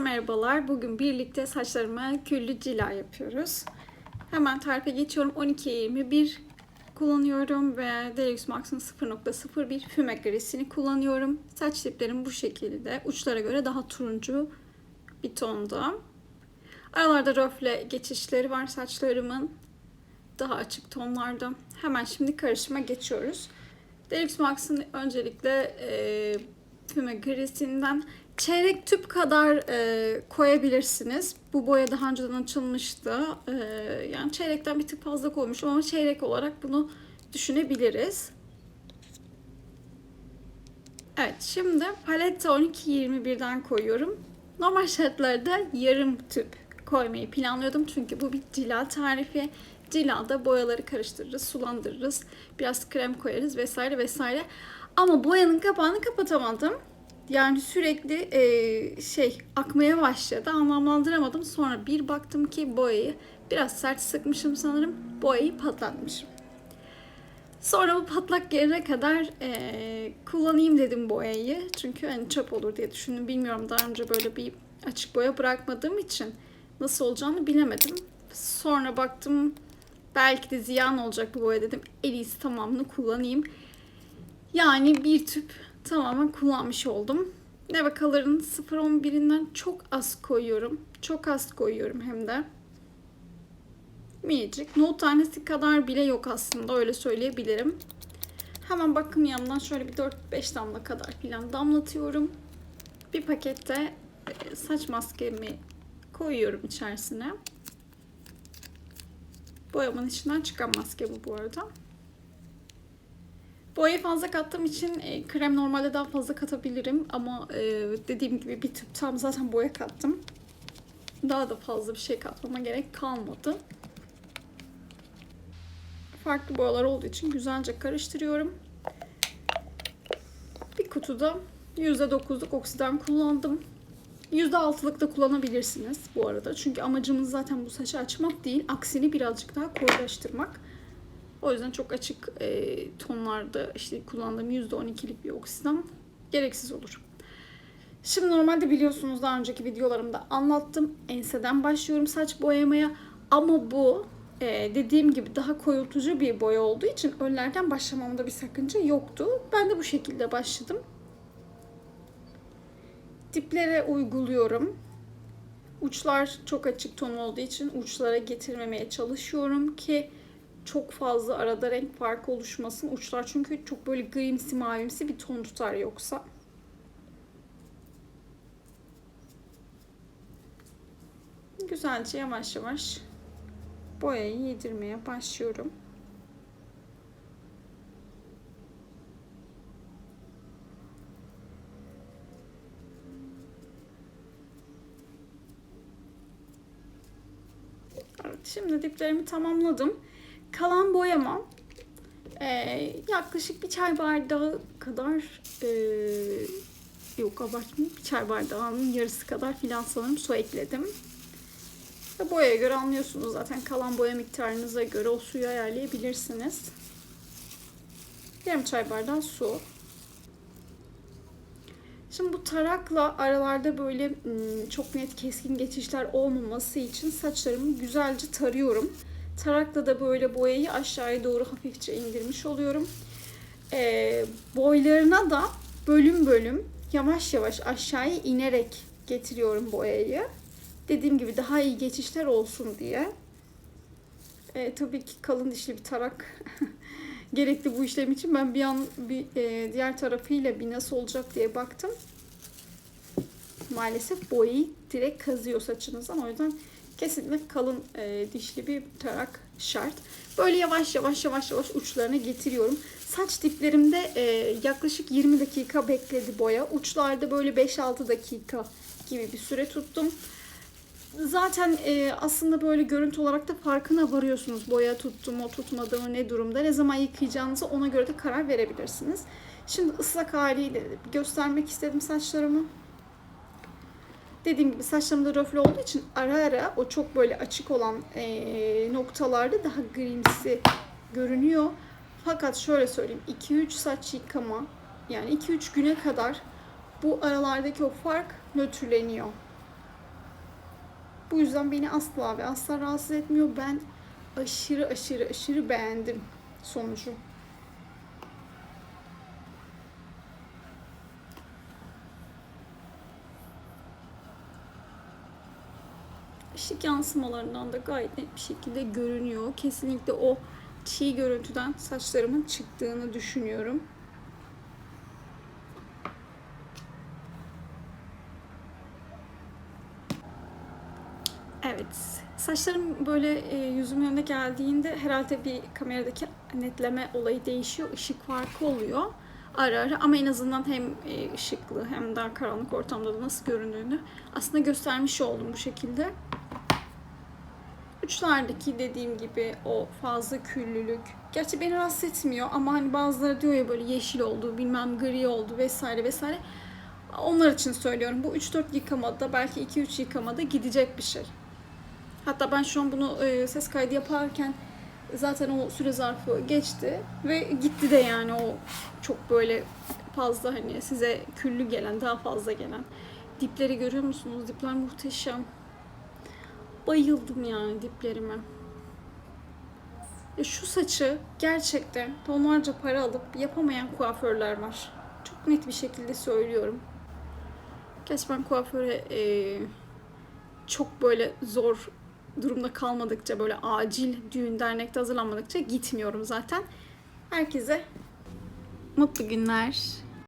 Merhabalar. Bugün birlikte saçlarıma küllü cila yapıyoruz. Hemen tarife geçiyorum. 12'ye 21 kullanıyorum ve Deluxe Max'ın 0.01 füme grisini kullanıyorum. Saç diplerim bu şekilde. Uçlara göre daha turuncu bir tonda. Aralarda röfle geçişleri var saçlarımın. Daha açık tonlarda. Hemen şimdi karışıma geçiyoruz. Deluxe Max'ın öncelikle e, füme grisinden çeyrek tüp kadar e, koyabilirsiniz. Bu boya daha önceden açılmıştı. E, yani çeyrekten bir tık fazla koymuşum ama çeyrek olarak bunu düşünebiliriz. Evet şimdi palette 12-21'den koyuyorum. Normal şartlarda yarım tüp koymayı planlıyordum. Çünkü bu bir cila tarifi. Cilada boyaları karıştırırız, sulandırırız. Biraz krem koyarız vesaire vesaire. Ama boyanın kapağını kapatamadım. Yani sürekli e, şey akmaya başladı. Anlamlandıramadım. Sonra bir baktım ki boyayı biraz sert sıkmışım sanırım. Boyayı patlatmışım. Sonra bu patlak gelene kadar e, kullanayım dedim boyayı. Çünkü hani çöp olur diye düşündüm. Bilmiyorum daha önce böyle bir açık boya bırakmadığım için nasıl olacağını bilemedim. Sonra baktım belki de ziyan olacak bu boya dedim. En iyisi tamamını kullanayım. Yani bir tüp tamamen kullanmış oldum. Neve Color'ın 0.11'inden çok az koyuyorum. Çok az koyuyorum hem de. Minicik. Nohut tanesi kadar bile yok aslında öyle söyleyebilirim. Hemen bakım yanından şöyle bir 4-5 damla kadar falan damlatıyorum. Bir pakette e, saç maskemi koyuyorum içerisine. Boyamanın içinden çıkan maske bu bu arada. Boyayı fazla kattığım için e, krem normalde daha fazla katabilirim ama e, dediğim gibi bir tüp tam zaten boya kattım. Daha da fazla bir şey katmama gerek kalmadı. Farklı boyalar olduğu için güzelce karıştırıyorum. Bir kutuda %9'luk oksiden kullandım. %6'lık da kullanabilirsiniz bu arada. Çünkü amacımız zaten bu saçı açmak değil. Aksini birazcık daha koyulaştırmak. O yüzden çok açık e, tonlarda işte kullandığım %12'lik bir oksidan gereksiz olur. Şimdi normalde biliyorsunuz daha önceki videolarımda anlattım. Enseden başlıyorum saç boyamaya. Ama bu e, dediğim gibi daha koyultucu bir boya olduğu için önlerden başlamamda bir sakınca yoktu. Ben de bu şekilde başladım. Diplere uyguluyorum. Uçlar çok açık ton olduğu için uçlara getirmemeye çalışıyorum ki çok fazla arada renk farkı oluşmasın. Uçlar çünkü çok böyle grimsi mavimsi bir ton tutar yoksa. Güzelce yavaş yavaş boyayı yedirmeye başlıyorum. Evet, şimdi diplerimi tamamladım. Kalan boyamam e, yaklaşık bir çay bardağı kadar e, yok abartmayayım bir çay bardağının yarısı kadar filan sanırım su ekledim. Ve boyaya göre anlıyorsunuz zaten kalan boya miktarınıza göre o suyu ayarlayabilirsiniz. Yarım çay bardağı su. Şimdi bu tarakla aralarda böyle çok net keskin geçişler olmaması için saçlarımı güzelce tarıyorum. Tarakla da böyle boyayı aşağıya doğru hafifçe indirmiş oluyorum. Ee, boylarına da bölüm bölüm yavaş yavaş aşağıya inerek getiriyorum boyayı. Dediğim gibi daha iyi geçişler olsun diye. Ee, tabii ki kalın dişli bir tarak gerekli bu işlem için. Ben bir an bir e, diğer tarafıyla bir nasıl olacak diye baktım. Maalesef boyayı direkt kazıyor saçınızdan. O yüzden kesinlikle kalın e, dişli bir tarak şart. Böyle yavaş yavaş yavaş yavaş uçlarına getiriyorum. Saç diplerimde e, yaklaşık 20 dakika bekledi boya. Uçlarda böyle 5-6 dakika gibi bir süre tuttum. Zaten e, aslında böyle görüntü olarak da farkına varıyorsunuz. Boya tuttu mu, tutmadı mı, ne durumda, ne zaman yıkayacağınızı ona göre de karar verebilirsiniz. Şimdi ıslak haliyle göstermek istedim saçlarımı. Dediğim gibi saçlarımda röfle olduğu için ara ara o çok böyle açık olan e, noktalarda daha grimsi görünüyor. Fakat şöyle söyleyeyim 2-3 saç yıkama yani 2-3 güne kadar bu aralardaki o fark nötrleniyor. Bu yüzden beni asla ve asla rahatsız etmiyor. Ben aşırı aşırı aşırı beğendim sonucu. Işık yansımalarından da gayet net bir şekilde görünüyor. Kesinlikle o çiğ görüntüden saçlarımın çıktığını düşünüyorum. Evet. Saçlarım böyle e, yüzümün önüne geldiğinde herhalde bir kameradaki netleme olayı değişiyor. Işık farkı oluyor ara ara ama en azından hem e, ışıklı hem daha karanlık ortamda da nasıl göründüğünü aslında göstermiş oldum bu şekilde. Uçlardaki dediğim gibi o fazla küllülük. Gerçi beni rahatsız etmiyor ama hani bazıları diyor ya böyle yeşil oldu, bilmem gri oldu vesaire vesaire. Onlar için söylüyorum. Bu 3-4 yıkamada belki 2-3 yıkamada gidecek bir şey. Hatta ben şu an bunu e, ses kaydı yaparken zaten o süre zarfı geçti ve gitti de yani o çok böyle fazla hani size küllü gelen, daha fazla gelen. Dipleri görüyor musunuz? Dipler muhteşem. Bayıldım yani diplerime. Ya şu saçı gerçekten tonlarca para alıp yapamayan kuaförler var. Çok net bir şekilde söylüyorum. Gerçi ben kuaföre e, çok böyle zor durumda kalmadıkça böyle acil düğün dernekte hazırlanmadıkça gitmiyorum zaten. Herkese mutlu günler.